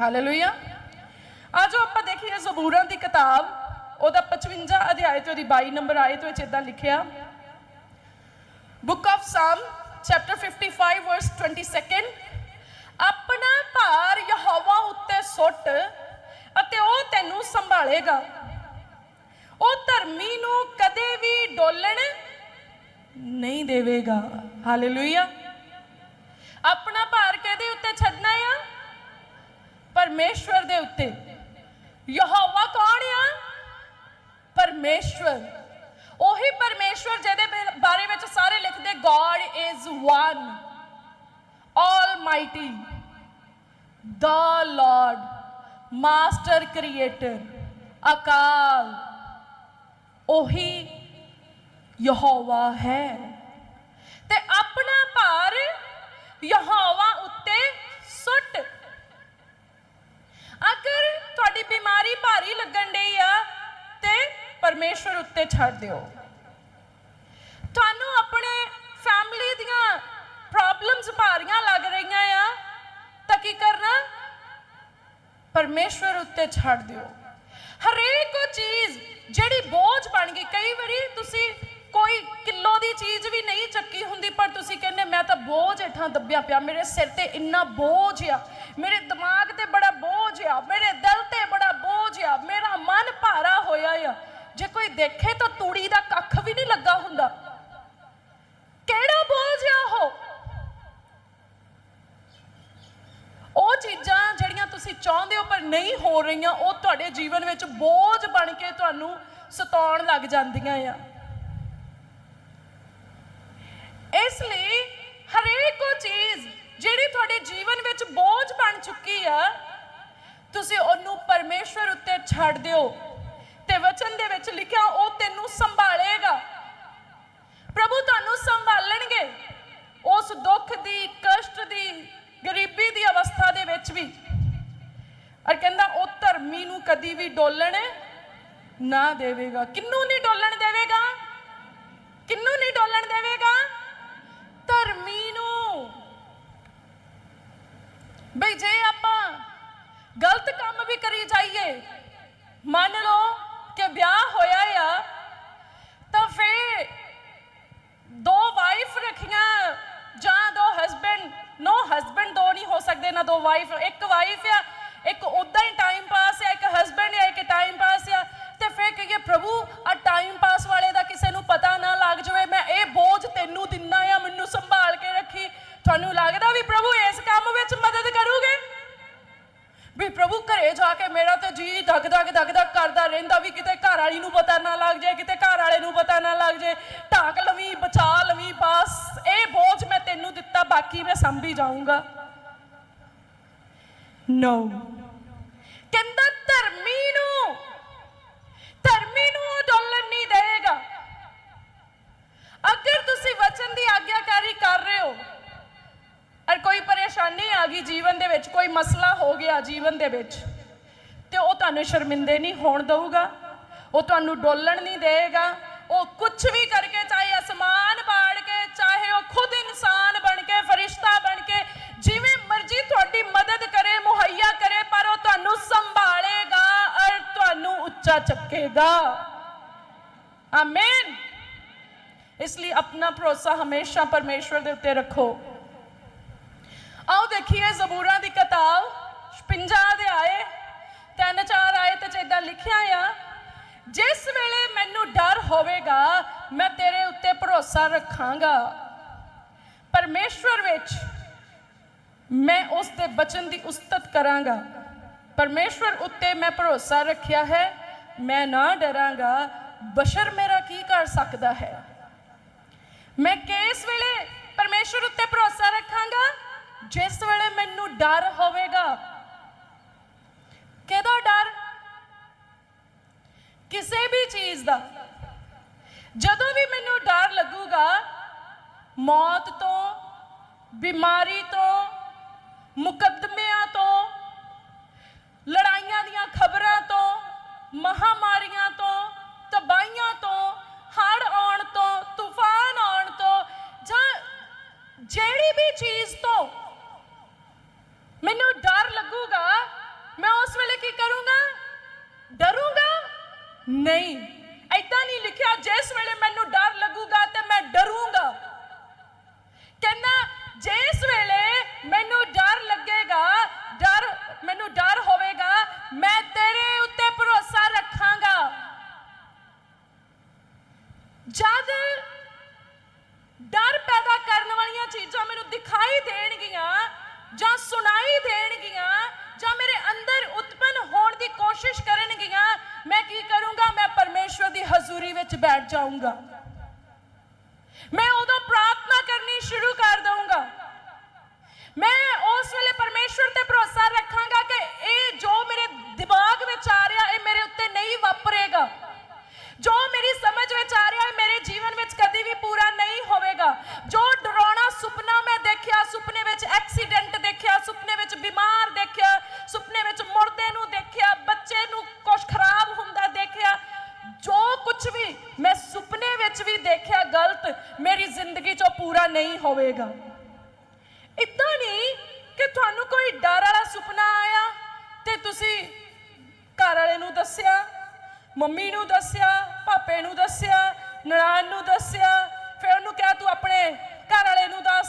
ਹਾਲੇਲੂਇਆ ਆਜੋ ਆਪਾਂ ਦੇਖੀਏ ਜ਼ਬੂਰਾਂ ਦੀ ਕਿਤਾਬ, ਉਹਦਾ 55 ਅਧਿਆਇ ਤੇ ਉਹਦੀ 22 ਨੰਬਰ ਆਇਤ ਵਿੱਚ ਇਦਾਂ ਲਿਖਿਆ। Book of Psalm chapter 55 verse 22 ਆਪਣਾ ਭਾਰ ਯਹੋਵਾ ਉੱਤੇ ਸੁੱਟ ਅਤੇ ਉਹ ਤੈਨੂੰ ਸੰਭਾਲੇਗਾ। ਉਹ ਧਰਮੀ ਨੂੰ ਕਦੇ ਵੀ ਡੋਲਣ ਨਹੀਂ ਦੇਵੇਗਾ। ਹਾਲੇਲੂਇਆ ਆਪਣਾ ਭਾਰ ਕਿਹਦੇ ਉੱਤੇ ਛੱਡਣਾ ਆ? ਪਰਮੇਸ਼ਵਰ ਦੇ ਉੱਤੇ। ਯਹੋਵਾ ਕੌਣ ਆ? ਪਰਮੇਸ਼ਵਰ। ਉਹੀ ਪਰਮੇਸ਼ਵਰ ਜਿਹਦੇ ਬਾਰੇ ਵਿੱਚ ਸਾਰੇ ਲਿਖਦੇ ਗੋਡ ਇਜ਼ ਵਨ ਆਲਮਾਈਟੀ ਦਾ ਲਾਰਡ ਮਾਸਟਰ ਕ੍ਰੀਏਟਰ ਅਕਾਲ। ਉਹੀ ਯਹੋਵਾ ਹੈ। ਤੇ ਆਪਣਾ ਭਾਰ ਯਹੋਵਾ ਉੱਤੇ ਸੁੱਟ। ਅਗਰ ਤੁਹਾਡੀ ਬਿਮਾਰੀ ਭਾਰੀ ਲੱਗਣ ਡਈ ਆ, ਤੇ ਪਰਮੇਸ਼ਵਰ ਉੱਤੇ ਛੱਡ ਦਿਓ। ਤੁਹਾਨੂੰ ਆਪਣੇ ਫੈਮਿਲੀ ਦੀਆਂ ਪ੍ਰੋਬਲਮਸ ਭਾਰੀਆਂ ਲੱਗ ਰਹੀਆਂ ਆ, ਤਾਂ ਕੀ ਕਰਨਾ? ਪਰਮੇਸ਼ਵਰ ਉੱਤੇ ਛੱਡ ਦਿਓ। ਹਰੇਕ ਚੀਜ਼ ਜਿਹੜੀ ਬੋਝ ਬਣ ਗਈ, ਕਈ ਵਾਰੀ ਤੁਸੀਂ ਕੋਈ ਕਿਲੋ ਦੀ ਚੀਜ਼ ਵੀ ਨਹੀਂ ਚੱਕੀ ਹੁੰਦੀ, ਪਰ ਤੁਸੀਂ ਕਹਿੰਦੇ, ਮੈਂ ਤਾਂ ਬੋਝ ਹੇਠਾਂ ਦੱਬਿਆ ਪਿਆ, ਮੇਰੇ ਸਿਰ ਤੇ ਇੰਨਾ ਬੋਝ ਆ, ਮੇਰੇ ਦਿਮਾਗ ਤੇ ਬੜਾ ਬੋਝ ਆ, ਮੇਰੇ ਦਿਲ ਤੇ ਬੜਾ ਬੋਝ ਆ, ਮੇਰਾ ਮਨ ਭਾਰਾ ਹੋਇਆ ਆ। ਜੇ ਕੋਈ ਦੇਖੇ ਤਾਂ ਤੂੜੀ ਦਾ ਕੱਖ ਵੀ ਨਹੀਂ ਲੱਗਾ ਹੁੰਦਾ ਕਿਹੜਾ ਬੋਝ ਆ ਉਹ ਉਹ ਚੀਜ਼ਾਂ ਜਿਹੜੀਆਂ ਤੁਸੀਂ ਚਾਹੁੰਦੇ ਹੋ ਪਰ ਨਹੀਂ ਹੋ ਰਹੀਆਂ, ਉਹ ਤੁਹਾਡੇ ਜੀਵਨ ਵਿੱਚ ਬੋਝ ਬਣ ਕੇ ਤੁਹਾਨੂੰ ਸਤਾਉਣ ਲੱਗ ਜਾਂਦੀਆਂ ਆ। ਇਸ ਲਈ ਹਰੇਕ ਉਹ ਚੀਜ਼ ਜਿਹੜੀ ਤੁਹਾਡੇ ਜੀਵਨ ਵਿੱਚ ਬੋਝ ਬਣ ਚੁੱਕੀ ਆ, ਤੁਸੀਂ ਉਹਨੂੰ ਪਰਮੇਸ਼ਵਰ ਉੱਤੇ ਛੱਡ ਦਿਓ ਤੇ ਵਚਨ ਦੇ ਵਿੱਚ ਲਿਖਿਆ, ਉਹ ਤੈਨੂੰ ਸੰਭਾਲੇਗਾ। ਪ੍ਰਭੂ ਤੁਹਾਨੂੰ ਸੰਭਾਲਣਗੇ। ਉਸ ਦੁੱਖ ਦੀ, ਕਸ਼ਟ ਦੀ, ਗਰੀਬ ਔਰ ਕਹਿੰਦਾ, ਉਹ ਧਰਮੀ ਨੂੰ ਕਦੀ ਵੀ ਡੋਲਣ ਨਾ ਦੇਵੇਗਾ। ਕਿੰਨੂੰ ਨਹੀਂ ਡੋਲਣ ਦੇਵੇਗਾ? ਕਿੰਨੂੰ ਨਹੀਂ ਡੋਲਣ ਦੇਵੇਗਾ? ਧਰਮੀ ਨੂੰ। ਬਈ, ਜੇ ਆਪਾਂ ਗਲਤ ਕੰਮ ਵੀ ਕਰੀ ਜਾਈਏ, ਮੰਨ ਲਓ ਕਿ ਵਿਆਹ ਹੋਇਆ ਆ, ਤਾਂ ਫੇਰ ਦੋ ਵਾਈਫ ਰੱਖੀਆਂ, ਜਾਂ ਦੋ ਹਸਬੈਂਡ ਨੋ ਹਸਬੈਂਡ ਦੋ ਨਹੀਂ ਹੋ ਸਕਦੇ, ਨਾ ਦੋ ਵਾਈਫ ਇੱਕ ਵਾਈਫ ਆ ਇੱਕ ਉਦਾਂ ਹੀ ਟਾਈਮ ਪਾਸ ਆ, ਇੱਕ ਹਸਬੈਂਡ ਆ, ਇੱਕ ਟਾਈਮ ਪਾਸ ਆ, ਤੇ ਫਿਰ ਕਹੀਏ, ਪ੍ਰਭੂ ਆ ਟਾਈਮ ਪਾਸ ਵਾਲੇ ਦਾ ਕਿਸੇ ਨੂੰ ਪਤਾ ਨਾ ਲੱਗ ਜਾਵੇ। ਮੈਂ ਇਹ ਬੋਝ ਤੈਨੂੰ ਦਿੰਦਾ ਆ, ਮੈਨੂੰ ਸੰਭਾਲ ਕੇ ਰੱਖੀ। ਤੁਹਾਨੂੰ ਲੱਗਦਾ ਵੀ ਪ੍ਰਭੂ ਇਸ ਕੰਮ ਵਿੱਚ ਮਦਦ ਕਰੂਗੇ? ਵੀ ਪ੍ਰਭੂ, ਘਰੇ ਜਾ ਕੇ ਮੇਰਾ ਤੇ ਜੀ ਧੱਕ ਧਗ ਧੱਕ ਧੱਕ ਕਰਦਾ ਰਹਿੰਦਾ ਵੀ ਕਿਤੇ ਘਰ ਵਾਲੀ ਨੂੰ ਪਤਾ ਨਾ ਲੱਗ ਜਾਏ, ਕਿਤੇ ਘਰ ਵਾਲੇ ਨੂੰ ਪਤਾ ਨਾ ਲੱਗ ਜਾਏ। ਢਾਕ ਲਵੀ, ਬਚਾ ਲਵੀ, ਬਸ ਇਹ ਬੋਝ ਮੈਂ ਤੈਨੂੰ ਦਿੱਤਾ, ਬਾਕੀ ਮੈਂ ਸੰਭੀ ਜਾਊਂਗਾ। ਨੋ ਕਹਿੰਦਾ, ਧਰਮੀ ਨੂੰ ਧਰਮੀ ਨੂੰ ਉਹ ਡੋਲਣ ਨਹੀਂ ਦੇਗਾ ਅਗਰ ਤੁਸੀਂ ਵਚਨ ਦੀ ਆਗਿਆਕਾਰੀ ਕਰ ਰਹੇ ਹੋ, ਔਰ ਕੋਈ ਪਰੇਸ਼ਾਨੀ ਆ ਗਈ ਜੀਵਨ ਦੇ ਵਿੱਚ, ਕੋਈ ਮਸਲਾ ਹੋ ਗਿਆ ਜੀਵਨ ਦੇ ਵਿੱਚ, ਤੇ ਉਹ ਤੁਹਾਨੂੰ ਸ਼ਰਮਿੰਦੇ ਨਹੀਂ ਹੋਣ ਦਊਗਾ, ਉਹ ਤੁਹਾਨੂੰ ਡੋਲਣ ਨਹੀਂ ਦੇਵੇਗਾ ਉਹ ਕੁਝ ਵੀ ਕਰਕੇ ਚਾਹੇ ਅਸਮਾਨ ਪਾੜ ਕੇ, ਚਾਹੇ ਉਹ ਖੁਦ ਇਨਸਾਨ ਬਣ ਕੇ, ਫਰਿਸ਼ਤਾ ਬਣ ਕੇ, ਜਿਵੇਂ ਮਰਜ਼ੀ ਤੁਹਾਡੀ ਮਦਦ ਕਰੇ, ਮੁਹੱਈਆ ਕਰੇ, ਪਰ ਉਹ ਤੁਹਾਨੂੰ ਸੰਭਾਲੇਗਾ ਔਰ ਤੁਹਾਨੂੰ ਉੱਚਾ ਚੱਕੇਗਾ। ਆਮੀਨ ਇਸ ਲਈ ਆਪਣਾ ਭਰੋਸਾ ਹਮੇਸ਼ਾ ਪਰਮੇਸ਼ਵਰ ਦੇ ਉੱਤੇ ਰੱਖੋ। ਆਓ ਦੇਖੀਏ ਜ਼ਬੂਰਾਂ ਦੀ ਕਿਤਾਬ 56 ਦੇ ਆਏ ਤਿੰਨ ਚਾਰ ਆਏ ਤੇ ਇਦਾਂ ਲਿਖਿਆ ਆ ਜਿਸ ਵੇਲੇ ਮੈਨੂੰ ਡਰ ਹੋਵੇਗਾ, ਮੈਂ ਤੇਰੇ ਉੱਤੇ ਭਰੋਸਾ ਰੱਖਾਂਗਾ। ਪਰਮੇਸ਼ਵਰ ਵਿੱਚ ਮੈਂ ਉਸ ਦੇ ਬਚਨ ਦੀ ਉਸਤਤ ਕਰਾਂਗਾ। ਪਰਮੇਸ਼ਵਰ ਉੱਤੇ ਮੈਂ ਭਰੋਸਾ ਰੱਖਿਆ ਹੈ, ਮੈਂ ਨਾ ਡਰਾਂਗਾ। ਬਸ਼ਰ ਮੇਰਾ ਕੀ ਕਰ ਸਕਦਾ ਹੈ? ਮੈਂ ਕਿਸ ਵੇਲੇ ਪਰਮੇਸ਼ਵਰ ਉੱਤੇ ਭਰੋਸਾ ਰੱਖਾਂਗਾ? ਜਿਸ ਵੇਲੇ ਮੈਨੂੰ ਡਰ ਹੋਵੇਗਾ। ਕਿਹਦਾ ਡਰ? ਕਿਸੇ ਵੀ ਚੀਜ਼ ਦਾ। ਜਦੋਂ ਵੀ ਮੈਨੂੰ ਡਰ ਲੱਗੂਗਾ, ਮੌਤ ਤੋਂ, ਬਿਮਾਰੀ ਤੋਂ, ਮੁਕੱਦਮਿਆਂ ਤੋਂ ਹਜ਼ੂਰੀ ਵਿੱਚ ਬੈਠ ਜਾਊਂਗਾ। ਮੈਂ ਉਦੋਂ ਪ੍ਰਾਰਥਨਾ ਕਰਨੀ ਸ਼ੁਰੂ ਕਰ ਦਊਂਗਾ। ਮੈਂ ਉਸ ਵੇਲੇ ਪਰਮੇਸ਼ਵਰ ਤੇ ਭਰੋਸਾ ਰੱਖਾਂਗਾ ਕਿ ਇਹ ਜੋ ਮੇਰੇ ਦਿਮਾਗ ਵਿੱਚ ਆ ਰਿਹਾ, ਇਹ ਮੇਰੇ ਉੱਤੇ ਨਹੀਂ ਵਾਪਰੇਗਾ। ਜੋ ਮੇਰੀ ਸਮਝ ਵਿੱਚ ਆ ਰਿਹਾ ਹੈ ਮੇਰੇ ਜੀਵਨ ਵਿੱਚ ਕਦੀ ਵੀ ਪੂਰਾ ਨਹੀਂ ਹੋਵੇਗਾ। ਜੋ ਡਰਾਉਣਾ ਸੁਪਨਾ ਮੈਂ ਦੇਖਿਆ, ਸੁਪਨੇ ਵਿੱਚ ਐਕਸੀਡੈਂਟ ਦੇਖਿਆ, ਸੁਪਨੇ ਵਿੱਚ ਬਿਮਾਰ ਦੇਖਿਆ, ਸੁਪਨੇ ਵਿੱਚ ਮੁਰਦੇ ਨੂੰ ਦੇਖਿਆ, ਬੱਚੇ ਨੂੰ ਕੁਝ ਖਰਾਬ ਹੁੰਦਾ ਜੋ ਕੁਝ ਵੀ ਮੈਂ ਸੁਪਨੇ ਵਿੱਚ ਵੀ ਦੇਖਿਆ ਗਲਤ, ਮੇਰੀ ਜ਼ਿੰਦਗੀ 'ਚੋਂ ਪੂਰਾ ਨਹੀਂ ਹੋਵੇਗਾ। ਇਦਾਂ ਨਹੀਂ ਕਿ ਤੁਹਾਨੂੰ ਕੋਈ ਡਰ ਵਾਲਾ ਸੁਪਨਾ ਆਇਆ ਤੇ ਤੁਸੀਂ ਘਰ ਵਾਲੇ ਨੂੰ ਦੱਸਿਆ, ਮੰਮੀ ਨੂੰ ਦੱਸਿਆ ਪਾਪੇ ਨੂੰ ਦੱਸਿਆ, ਨਨਾਣ ਨੂੰ ਦੱਸਿਆ, ਫਿਰ ਉਹਨੂੰ ਕਿਹਾ, ਤੂੰ ਆਪਣੇ ਘਰ ਵਾਲੇ ਨੂੰ ਦੱਸ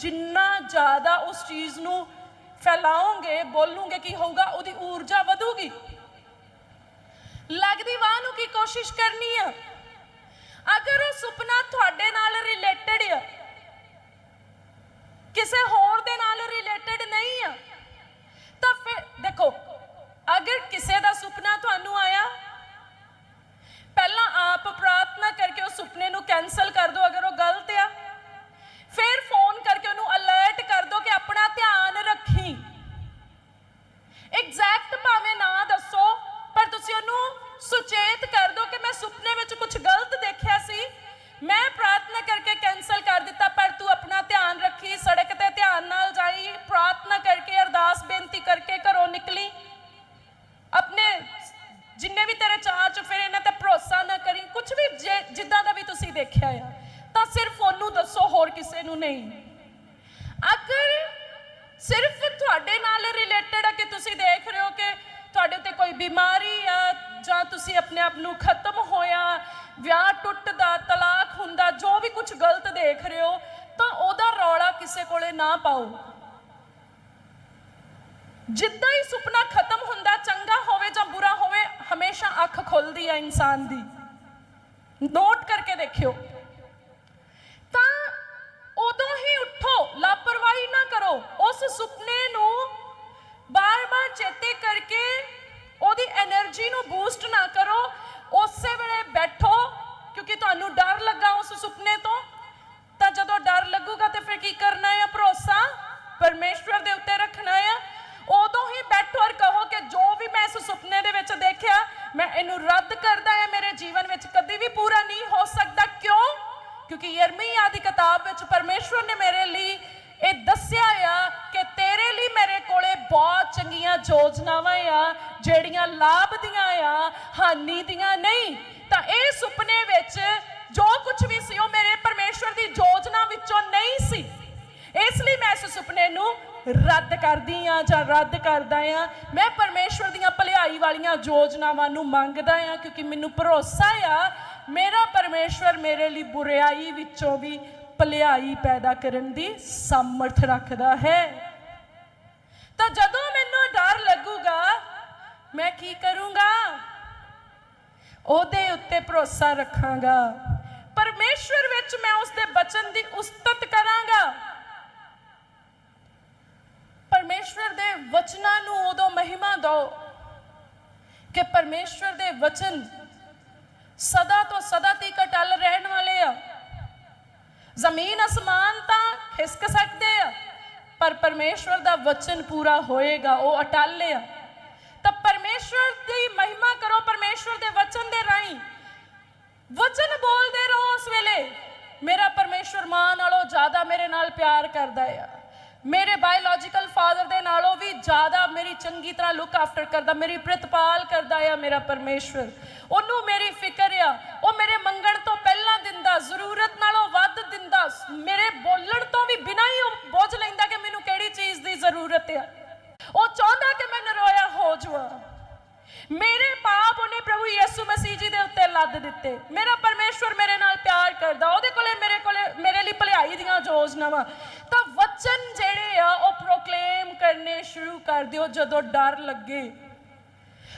ਜਿੰਨਾ ਜ਼ਿਆਦਾ ਉਸ ਚੀਜ਼ ਨੂੰ ਫੈਲਾਉਂਗੇ ਬੋਲੂਗੇ ਕੀ ਹੋਊਗਾ, ਉਹਦੀ ਊਰਜਾ ਵਧੂਗੀ। ਲੱਗਦੀ ਵਾਹ ਨੂੰ ਕੀ ਕੋਸ਼ਿਸ਼ ਕਰਨੀ ਆ? ਅਗਰ ਉਹ ਸੁਪਨਾ ਤੁਹਾਡੇ ਖੁੱਲਦੀ ਆ ਇਨਸਾਨ ਦੀ। ਨੋਟ ਕਰਕੇ ਦੇਖਿਓ। ਤਾਂ ਉਦੋਂ ਹੀ ਉੱਠੋ, ਲਾਪਰਵਾਹੀ ਨਾ ਕਰੋ। ਉਸ ਸੁਪਨੇ ਨੂੰ ਬਾਰ-ਬਾਰ ਚੇਤੇ ਕਰਕੇ ਉਹਦੀ એનર્ਜੀ ਨੂੰ ਬੂਸਟ ਨਾ ਕਰੋ। ਉਸੇ ਵੇਲੇ ਬੈਠੋ, ਕਿਉਂਕਿ ਤੁਹਾਨੂੰ ਡਰ ਲੱਗਾ ਉਸ ਸੁਪਨੇ ਤੋਂ। ਤਾਂ ਜਦੋਂ ਡਰ ਲੱਗੂਗਾ ਤੇ ਫਿਰ ਕੀ ਕਰਨਾ ਹੈ ਭਰੋਸਾ? ਪਰਮੇਸ਼ਵਰ ਦੇ ਉੱਤੇ ਰੱਖਣਾ ਹੈ ਉਦੋਂ ਹੀ ਬੈਠੋ ਔਰ ਕਹੋ ਕਿ ਜੋ ਵੀ ਮੈਂ ਇਸ ਸੁਪਨੇ ਦੇ ਵਿੱਚ ਦੇਖਿਆ, ਮੈਂ ਇਹਨੂੰ ਰੱਦ ਕਰਦਾ ਹਾਂ, ਮੇਰੇ ਜੀਵਨ ਵਿੱਚ ਕਦੀ ਵੀ ਪੂਰਾ ਨਹੀਂ ਹੋ ਸਕਦਾ। ਕਿਉਂ? ਕਿਉਂਕਿ ਯਰਮੀਆ ਦੀ ਕਿਤਾਬ ਵਿੱਚ ਪਰਮੇਸ਼ਵਰ ਨੇ ਮੇਰੇ ਲਈ ਇਹ ਦੱਸਿਆ ਆ ਕਿ ਤੇਰੇ ਲਈ ਮੇਰੇ ਕੋਲੇ ਬਹੁਤ ਚੰਗੀਆਂ ਯੋਜਨਾਵਾਂ ਆ, ਜਿਹੜੀਆਂ ਲਾਭ ਦੀਆਂ ਆ ਹਾਨੀ ਦੀਆਂ ਨਹੀਂ। ਤਾਂ ਇਹ ਸੁਪਨੇ ਵਿੱਚ ਜੋ ਕੁਝ ਵੀ ਸੀ, ਉਹ ਮੇਰੇ ਪਰਮੇਸ਼ਵਰ ਦੀ ਯੋਜਨਾ ਵਿੱਚੋਂ ਨਹੀਂ ਸੀ ਇਸ ਲਈ ਮੈਂ ਇਸ ਸੁਪਨੇ ਨੂੰ ਰੱਦ ਕਰਦੀ ਆ ਜਾਂ ਰੱਦ ਕਰਦਾ ਆ? ਮੈਂ ਪਰਮੇਸ਼ਵਰ ਦੀਆਂ ਭਲਾਈ ਵਾਲੀਆਂ ਯੋਜਨਾਵਾਂ ਨੂੰ ਮੰਗਦਾ ਆ ਕਿਉਂਕਿ ਮੈਨੂੰ ਭਰੋਸਾ ਆ, ਮੇਰਾ ਪਰਮੇਸ਼ਵਰ ਮੇਰੇ ਲਈ ਬੁਰਾਈ ਵਿੱਚੋਂ ਵੀ ਭਲਾਈ ਪੈਦਾ ਕਰਨ ਦੀ ਸਮਰਥ ਰੱਖਦਾ ਹੈ। ਤਾਂ ਜਦੋਂ ਮੈਨੂੰ ਡਰ ਲੱਗੂਗਾ, ਮੈਂ ਕੀ ਕਰੂੰਗਾ? ਉਹਦੇ ਉੱਤੇ ਭਰੋਸਾ ਰੱਖਾਂਗਾ। ਪਰਮੇਸ਼ਵਰ ਵਿੱਚ ਮੈਂ ਉਸ ਦੇ ਬਚਨ ਦੀ ਉਸਤਤ ਕਰਾਂਗਾ। ਪਰਮੇਸ਼ਵਰ ਦੇ ਵਚਨਾਂ ਨੂੰ ਉਦੋਂ ਮਹਿਮਾ ਦਿਓ ਕਿ ਪਰਮੇਸ਼ਵਰ ਦੇ ਵਚਨ ਸਦਾ ਤੋਂ ਸਦਾ ਤੱਕ ਅਟਲ ਰਹਿਣ ਵਾਲੇ ਆ। ਜ਼ਮੀਨ ਅਸਮਾਨ ਤਾਂ ਖਿਸਕ ਸਕਦੇ ਆ, ਪਰ ਪਰਮੇਸ਼ਵਰ ਦਾ ਵਚਨ ਪੂਰਾ ਹੋਏਗਾ, ਉਹ ਅਟਲ ਆ। ਤਾਂ ਪਰਮੇਸ਼ਵਰ ਦੀ ਮਹਿਮਾ ਕਰੋ, ਪਰਮੇਸ਼ਵਰ ਦੇ ਵਚਨ ਦੇ ਰਾਹੀਂ। ਵਚਨ ਬੋਲਦੇ ਰਹੋ ਉਸ ਵੇਲੇ। ਮੇਰਾ ਪਰਮੇਸ਼ਵਰ ਮਾਂ ਨਾਲੋਂ ਜ਼ਿਆਦਾ ਮੇਰੇ ਨਾਲ ਪਿਆਰ ਕਰਦਾ ਆ। ਮੇਰੇ ਬਾਇਓਲੋਜੀਕਲ ਫਾਦਰ ਦੇ ਨਾਲੋਂ ਵੀ ਜ਼ਿਆਦਾ ਮੇਰੀ ਚੰਗੀ ਤਰ੍ਹਾਂ ਲੁੱਕ ਆਫਟਰ ਕਰਦਾ, ਮੇਰੀ ਪ੍ਰਤਪਾਲ ਕਰਦਾ ਆ ਮੇਰਾ ਪਰਮੇਸ਼ਵਰ। ਉਹਨੂੰ ਮੇਰੀ ਫਿਕਰ ਆ, ਉਹ ਮੇਰੇ ਮੰਗਣ ਤੋਂ ਪਹਿਲਾਂ ਦਿੰਦਾ, ਜ਼ਰੂਰਤ ਨਾਲੋਂ ਵੱਧ ਦਿੰਦਾ, ਮੇਰੇ ਬੋਲਣ ਤੋਂ ਵੀ ਬਿਨਾਂ ਹੀ ਉਹ ਬੋਝ ਲੈਂਦਾ ਕਿ ਮੈਨੂੰ ਕਿਹੜੀ ਚੀਜ਼ ਦੀ ਜ਼ਰੂਰਤ ਆ। ਉਹ ਚਾਹੁੰਦਾ ਕਿ ਮੈਂ ਨਰੋਇਆ ਹੋ ਜਾਵਾਂ। ਮੇਰੇ ਪਾਪ ਉਹਨੇ ਪ੍ਰਭੂ ਯਿਸੂ ਮਸੀਹ ਜੀ ਦੇ ਉੱਤੇ ਲੱਦ ਦਿੱਤੇ। ਮੇਰਾ ਪਰਮੇਸ਼ਵਰ ਮੇਰੇ ਨਾਲ ਪਿਆਰ ਕਰਦਾ, ਉਹਦੇ ਕੋਲੇ ਮੇਰੇ ਕੋਲੇ, ਮੇਰੇ ਲਈ ਭਲਾਈ ਦੀਆਂ ਯੋਜਨਾਵਾਂ। ਤਾਂ ਵਚਨ ਜਿਹੜੇ ਆ, ਉਹ ਪ੍ਰੋਕਲੇਮ ਕਰਨੇ ਸ਼ੁਰੂ ਕਰ ਦਿਓ ਜਦੋਂ ਡਰ ਲੱਗੇ।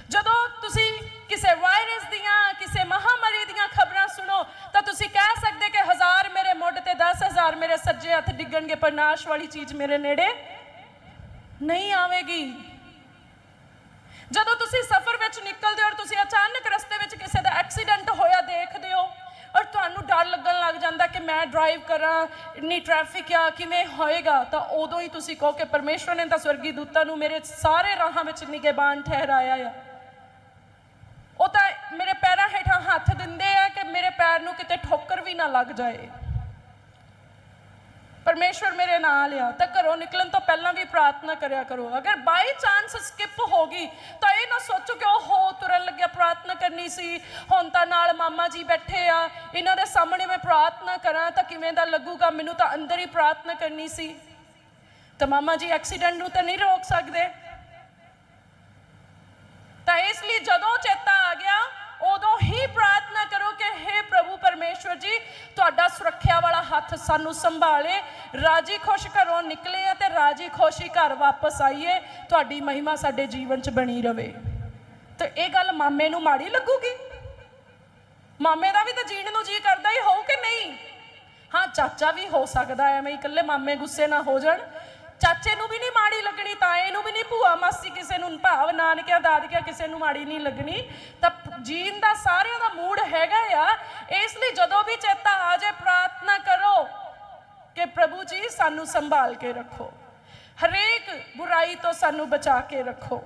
ਜਦੋਂ ਤੁਸੀਂ ਕਿਸੇ ਵਾਇਰਸ ਦੀਆਂ, ਕਿਸੇ ਮਹਾਮਾਰੀ ਦੀਆਂ ਖਬਰਾਂ ਸੁਣੋ, ਤਾਂ ਤੁਸੀਂ ਕਹਿ ਸਕਦੇ ਕਿ ਹਜ਼ਾਰ ਮੇਰੇ ਮੁੱਢ ਤੇ 10000 ਮੇਰੇ ਸੱਜੇ ਹੱਥ ਡਿੱਗਣਗੇ, ਪਰ ਨਾਸ਼ ਵਾਲੀ ਚੀਜ਼ ਮੇਰੇ ਨੇੜੇ ਨਹੀਂ ਆਵੇਗੀ। ਜਦੋਂ ਤੁਸੀਂ ਸਫ਼ਰ ਵਿੱਚ ਨਿਕਲਦੇ ਹੋ ਔਰ ਤੁਸੀਂ ਅਚਾਨਕ ਰਸਤੇ ਵਿੱਚ ਕਿਸੇ ਦਾ ਐਕਸੀਡੈਂਟ ਹੋਇਆ ਦੇਖਦੇ ਹੋ ਔਰ ਤੁਹਾਨੂੰ ਡਰ ਲੱਗਣ ਲੱਗ ਜਾਂਦਾ ਕਿ ਮੈਂ ਡਰਾਈਵ ਕਰਾਂ, ਇੰਨੀ ਟ੍ਰੈਫਿਕ ਆ, ਕਿਵੇਂ ਹੋਏਗਾ, ਤਾਂ ਉਦੋਂ ਹੀ ਤੁਸੀਂ ਕਹੋ ਕਿ ਪਰਮੇਸ਼ਵਰ ਨੇ ਤਾਂ ਸਵਰਗੀ ਦੂਤਾਂ ਨੂੰ ਮੇਰੇ ਸਾਰੇ ਰਾਹਾਂ ਵਿੱਚ ਨਿਗਹਿਬਾਨ ਠਹਿਰਾਇਆ ਆ। ਉਹ ਤਾਂ ਮੇਰੇ ਪੈਰਾਂ ਹੇਠਾਂ ਹੱਥ ਦਿੰਦੇ ਆ ਕਿ ਮੇਰੇ ਪੈਰ ਨੂੰ ਕਿਤੇ ਠੋਕਰ ਵੀ ਨਾ ਲੱਗ ਜਾਏ। ਪਰਮੇਸ਼ਵਰ ਮੇਰੇ ਨਾਲ ਆ ਤਾਂ ਘਰੋਂ ਨਿਕਲਣ ਤੋਂ ਪਹਿਲਾਂ ਵੀ ਪ੍ਰਾਰਥਨਾ ਕਰਿਆ ਕਰੋ। ਅਗਰ ਬਾਈ ਚਾਂਸ ਸਕਿਪ ਹੋ ਗਈ, ਤਾਂ ਇਹ ਨਾ ਸੋਚੋ ਕਿ ਉਹ ਹੋ ਤੁਰਨ ਲੱਗਿਆ, ਪ੍ਰਾਰਥਨਾ ਕਰਨੀ ਸੀ। ਹੁਣ ਤਾਂ ਨਾਲ ਮਾਮਾ ਜੀ ਬੈਠੇ ਆ, ਇਹਨਾਂ ਦੇ ਸਾਹਮਣੇ ਮੈਂ ਪ੍ਰਾਰਥਨਾ ਕਰਾਂ ਤਾਂ ਕਿਵੇਂ ਦਾ ਲੱਗੂਗਾ? ਮੈਨੂੰ ਤਾਂ ਅੰਦਰ ਹੀ ਪ੍ਰਾਰਥਨਾ ਕਰਨੀ ਸੀ। ਤਾਂ ਮਾਮਾ ਜੀ ਐਕਸੀਡੈਂਟ ਨੂੰ ਤਾਂ ਨਹੀਂ ਰੋਕ ਸਕਦੇ। ਤਾਂ ਇਸ ਲਈ ਜਦੋਂ ਚੇਤਾ ਆ ਗਿਆ, ਉਦੋਂ ਹੀ ਪ੍ਰਾਰਥਨਾ ਕਿ हे ਪ੍ਰਭੂ ਪਰਮੇਸ਼ਵਰ ਜੀ, ਤੁਹਾਡਾ ਸੁਰੱਖਿਆ ਵਾਲਾ ਹੱਥ ਸਾਨੂੰ ਸੰਭਾਲੇ, ਰਾਜੀ ਖੁਸ਼ ਘਰੋਂ ਨਿਕਲੇ ਅਤੇ ਰਾਜੀ ਖੁਸ਼ੀ ਘਰ ਵਾਪਸ ਆਈਏ, ਤੁਹਾਡੀ ਮਹਿਮਾ ਸਾਡੇ ਜੀਵਨ 'ਚ ਬਣੀ ਰਵੇ। ਤੇ ਇਹ ਗੱਲ ਮਾਮੇ ਨੂੰ ਮਾੜੀ ਲੱਗੂਗੀ? ਮਾਮੇ ਦਾ ਵੀ ਤਾਂ ਜੀਣ ਨੂੰ ਜੀ ਕਰਦਾ ਹੀ ਹੋਊ ਕਿ ਨਹੀਂ? ਹਾਂ, ਚਾਚਾ ਵੀ ਹੋ ਸਕਦਾ ਐਵੇਂ ਇਕੱਲੇ ਮਾਮੇ ਗੁੱਸੇ ਨਾ ਹੋ ਜਾਣ। ਚਾਚੇ ਨੂੰ ਵੀ ਨਹੀਂ ਮਾੜੀ ਲੱਗਣੀ, ਤਾਏ ਨੂੰ ਵੀ ਨਹੀਂ, ਭੂਆ ਮਾਸੀ ਕਿਸੇ ਨੂੰ ਭਾਵ ਨਾਨਕਿਆਂ, ਦਾਦਕਿਆਂ ਕਿਸੇ ਨੂੰ ਮਾੜੀ ਨਹੀਂ ਲੱਗਣੀ। ਤਾਂ ਜੀਣ ਦਾ ਸਾਰਿਆਂ ਦਾ ਮੂਡ ਹੈਗਾ ਆ। ਇਸ ਲਈ ਜਦੋਂ ਵੀ ਚੇਤਾ ਆ ਜਾਏ, ਪ੍ਰਾਰਥਨਾ ਕਰੋ ਕਿ ਪ੍ਰਭੂ ਜੀ ਸਾਨੂੰ ਸੰਭਾਲ ਕੇ ਰੱਖੋ। ਹਰੇਕ ਬੁਰਾਈ ਤੋਂ ਸਾਨੂੰ ਬਚਾ ਕੇ ਰੱਖੋ।